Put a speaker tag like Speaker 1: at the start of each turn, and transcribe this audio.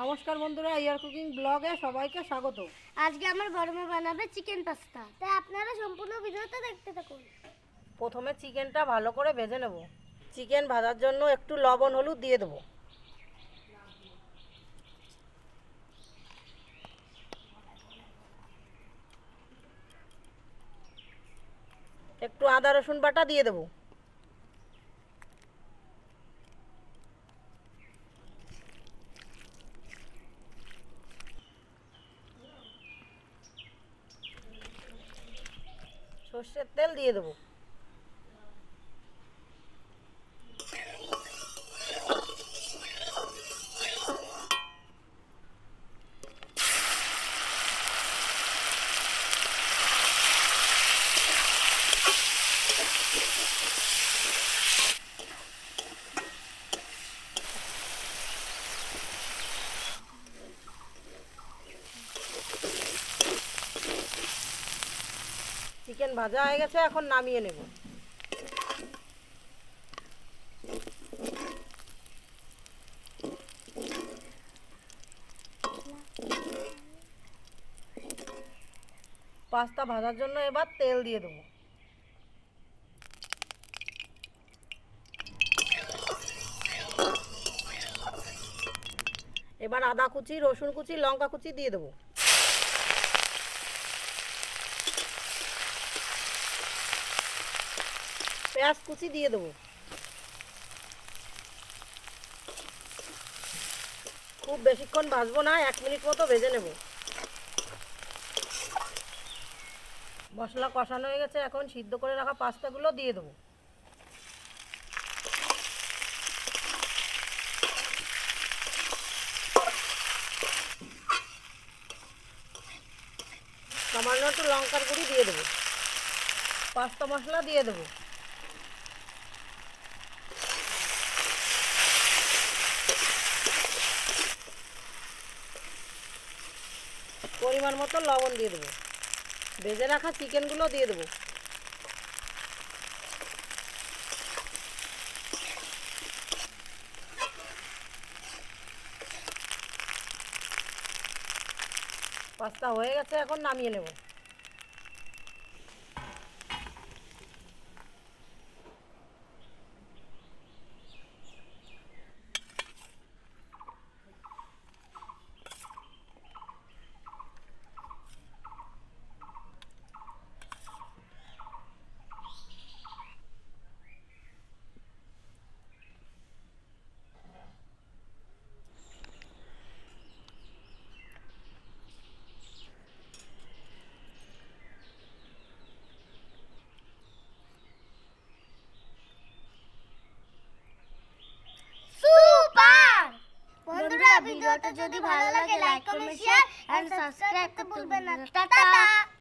Speaker 1: নমস্কার বন্ধুরা ইয়ার কুকিং ব্লগে সবাইকে স্বাগত।
Speaker 2: আজকে আমার বড় মা বানাবে চিকেন পাস্তা। তাই আপনারা সম্পূর্ণ ভিডিওটা দেখতে থাকুন।
Speaker 1: প্রথমে চিকেনটা ভালো করে ভেজে নেব। চিকেন ভাজার জন্য একটু লবণ হলুদ দিয়ে দেবো। একটু আদা রসুন বাটা দিয়ে দেবো। সর্ষের তেল দিয়ে দেবো। চিকেন ভাজা হয়ে গেছে, এখন নামিয়ে নেব। পাস্তা ভাজার জন্য এবার তেল দিয়ে দেবো। এবার আদা কুচি, রসুন কুচি, লঙ্কা কুচি দিয়ে দেবো। পেঁয়াজ কুচি দিয়ে দেবো। খুব বেশিক্ষণ ভাজবো না, এক মিনিট মতো ভেজে নেব। মশলা কষানো হয়ে গেছে, এখন সিদ্ধ করে রাখা পাস্তাগুলো দিয়ে দেবো। সামান্য একটু লঙ্কার গুঁড়ি দিয়ে দেবো। পাস্তা মশলা দিয়ে দেবো। পরিমাণ মতো লবণ দিয়ে দেবো। ভেজে রাখা চিকেনগুলো দিয়ে দেবো। পাস্তা হয়ে গেছে, এখন নামিয়ে নেব।
Speaker 2: ভিডিওটা যদি ভালো লাগে like comment share and subscribe করতে ভুলবেন না টাটা